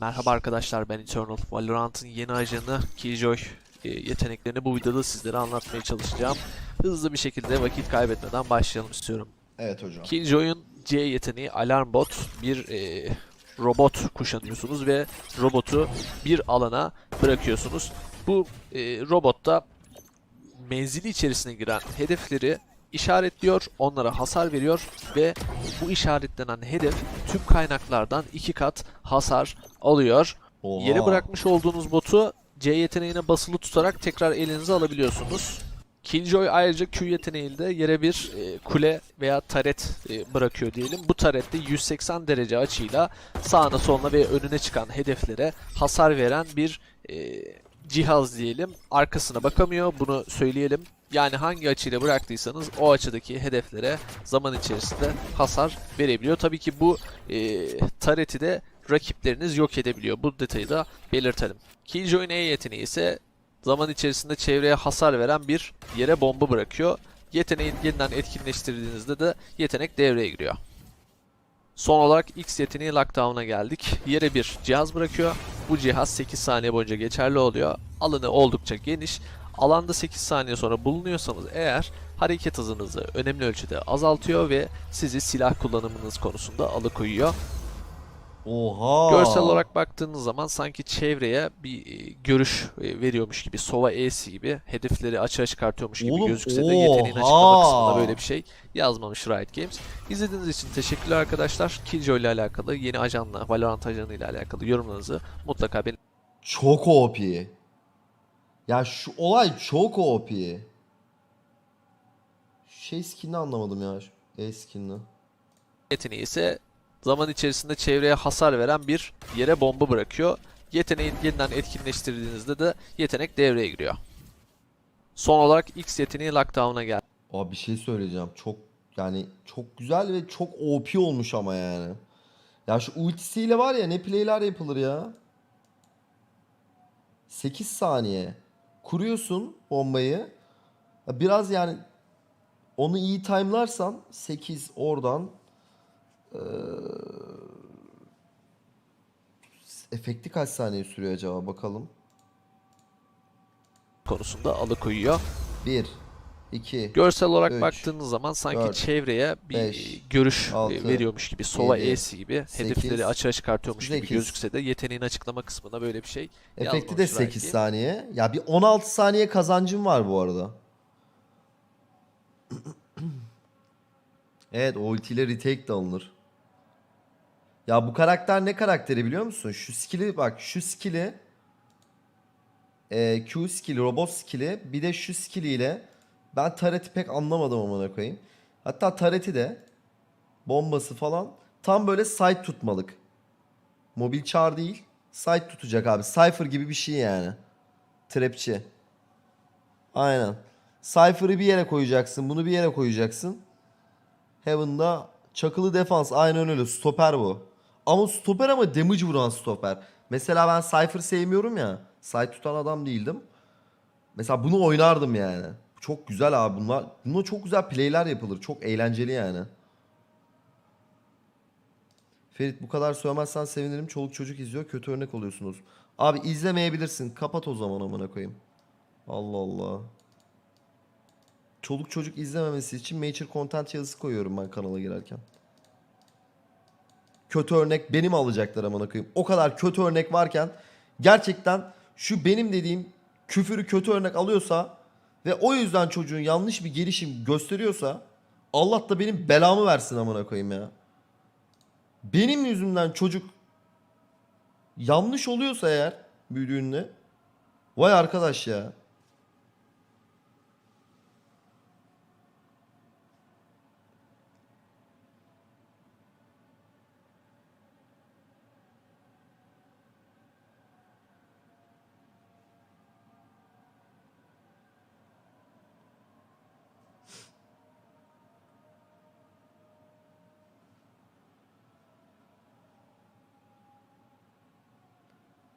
Merhaba arkadaşlar ben Eternal. Valorant'ın yeni ajanı Killjoy e, yeteneklerini bu videoda sizlere anlatmaya çalışacağım. Hızlı bir şekilde vakit kaybetmeden başlayalım istiyorum. Evet hocam. Killjoy'un C yeteneği Alarm Bot bir e, robot kuşanıyorsunuz ve robotu bir alana bırakıyorsunuz. Bu e, robotta menzili içerisine giren hedefleri işaretliyor, onlara hasar veriyor ve bu işaretlenen hedef tüm kaynaklardan iki kat hasar alıyor. Oha. Yere bırakmış olduğunuz botu C yeteneğine basılı tutarak tekrar elinize alabiliyorsunuz. Killjoy ayrıca Q yeteneğiyle yere bir e, kule veya taret e, bırakıyor diyelim. Bu tarette 180 derece açıyla sağına soluna ve önüne çıkan hedeflere hasar veren bir e, cihaz diyelim. Arkasına bakamıyor bunu söyleyelim. Yani hangi açıyla bıraktıysanız o açıdaki hedeflere zaman içerisinde hasar verebiliyor. Tabii ki bu e, tareti de rakipleriniz yok edebiliyor. Bu detayı da belirtelim. Killjoy'un E yeteneği ise zaman içerisinde çevreye hasar veren bir yere bomba bırakıyor. Yeteneği yeniden etkinleştirdiğinizde de yetenek devreye giriyor. Son olarak X yeteneği lockdown'a geldik. Yere bir cihaz bırakıyor. Bu cihaz 8 saniye boyunca geçerli oluyor. Alanı oldukça geniş. Alanda 8 saniye sonra bulunuyorsanız eğer hareket hızınızı önemli ölçüde azaltıyor ve sizi silah kullanımınız konusunda alıkoyuyor. Oha. Görsel olarak baktığınız zaman sanki çevreye bir e, görüş e, veriyormuş gibi, Sova E'si gibi hedefleri açığa çıkartıyormuş gibi Oğlum, gözükse de yeteneğin açıklama kısmında böyle bir şey yazmamış Riot Games. İzlediğiniz için teşekkürler arkadaşlar. Killjoy ile alakalı, yeni ajanla, Valorant ajanı ile alakalı yorumlarınızı mutlaka benim Çok OP. Ya şu olay çok OP. Şey skinini anlamadım ya. Şu E skinini. yeteneği ise zaman içerisinde çevreye hasar veren bir yere bomba bırakıyor. Yeteneği yeniden etkinleştirdiğinizde de yetenek devreye giriyor. Son olarak X yeteneği lockdown'a geldi. Abi bir şey söyleyeceğim. Çok yani çok güzel ve çok OP olmuş ama yani. Ya şu ultisiyle var ya ne playler yapılır ya. 8 saniye. Kuruyorsun bombayı. Biraz yani onu iyi time'larsan 8 oradan efekti kaç saniye sürüyor acaba bakalım. konusunda alıkoyuyor. 1 2 Görsel olarak Üç, baktığınız zaman sanki dört, çevreye bir beş, görüş altı, veriyormuş gibi, Sova yedi, E'si gibi sekiz, hedefleri açığa çıkartıyormuş gibi sekiz. gözükse de yeteneğin açıklama kısmında böyle bir şey Efekti de yazmamış Riot 8 Games. saniye. Ya bir 16 saniye kazancım var bu arada. evet o ultiyle retake de alınır. Ya bu karakter ne karakteri biliyor musun? Şu skill'i bak şu skill'i e, Q skill'i, robot skill'i bir de şu skill'iyle ben Taret'i pek anlamadım amına koyayım. Hatta Taret'i de bombası falan tam böyle side tutmalık. Mobil çar değil. Site tutacak abi. Cypher gibi bir şey yani. Trapçi. Aynen. Cypher'ı bir yere koyacaksın. Bunu bir yere koyacaksın. Heaven'da çakılı defans. Aynen öyle. Stoper bu. Ama stoper ama damage vuran stoper. Mesela ben Cypher sevmiyorum ya. Site tutan adam değildim. Mesela bunu oynardım yani. Çok güzel abi bunlar. Bununla çok güzel playler yapılır. Çok eğlenceli yani. Ferit bu kadar söylemezsen sevinirim. Çoluk çocuk izliyor. Kötü örnek oluyorsunuz. Abi izlemeyebilirsin. Kapat o zaman amına koyayım. Allah Allah. Çoluk çocuk izlememesi için mature content yazısı koyuyorum ben kanala girerken. Kötü örnek benim alacaklar amına koyayım. O kadar kötü örnek varken gerçekten şu benim dediğim küfürü kötü örnek alıyorsa ve o yüzden çocuğun yanlış bir gelişim gösteriyorsa Allah da benim belamı versin amına koyayım ya benim yüzümden çocuk yanlış oluyorsa eğer büyüdüğünde vay arkadaş ya.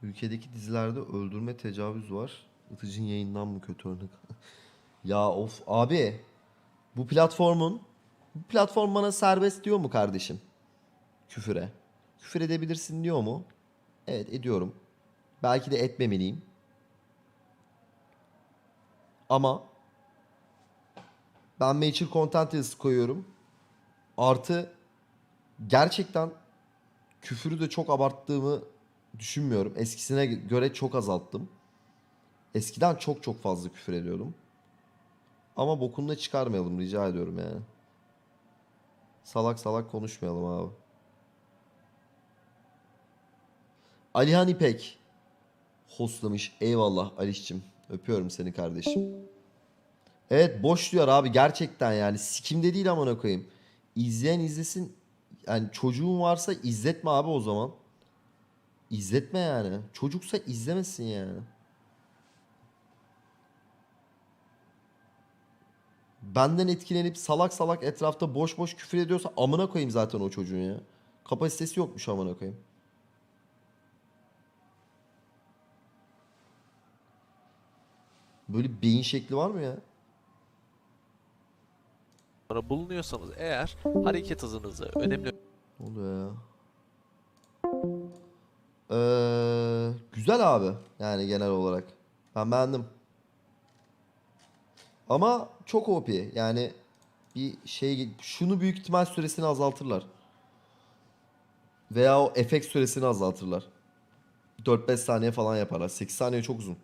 Ülkedeki dizilerde öldürme tecavüz var. Itıcın yayından mı kötü örnek? ya of abi. Bu platformun bu platform bana serbest diyor mu kardeşim? Küfüre. Küfür edebilirsin diyor mu? Evet ediyorum. Belki de etmemeliyim. Ama ben mature content yazısı koyuyorum. Artı gerçekten küfürü de çok abarttığımı düşünmüyorum. Eskisine göre çok azalttım. Eskiden çok çok fazla küfür ediyordum. Ama bokunu da çıkarmayalım rica ediyorum yani. Salak salak konuşmayalım abi. Alihan İpek hostlamış. Eyvallah Alişçim. Öpüyorum seni kardeşim. Evet boş diyor abi gerçekten yani. Sikimde değil amına koyayım. İzleyen izlesin. Yani çocuğun varsa izletme abi o zaman. İzletme yani. Çocuksa izlemesin yani. Benden etkilenip salak salak etrafta boş boş küfür ediyorsa amına koyayım zaten o çocuğun ya. Kapasitesi yokmuş amına koyayım. Böyle beyin şekli var mı ya? Bulunuyorsanız eğer hareket hızınızı önemli Ne oluyor ya? Ee, güzel abi. Yani genel olarak. Ben beğendim. Ama çok OP. Yani bir şey şunu büyük ihtimal süresini azaltırlar. Veya o efekt süresini azaltırlar. 4-5 saniye falan yaparlar. 8 saniye çok uzun.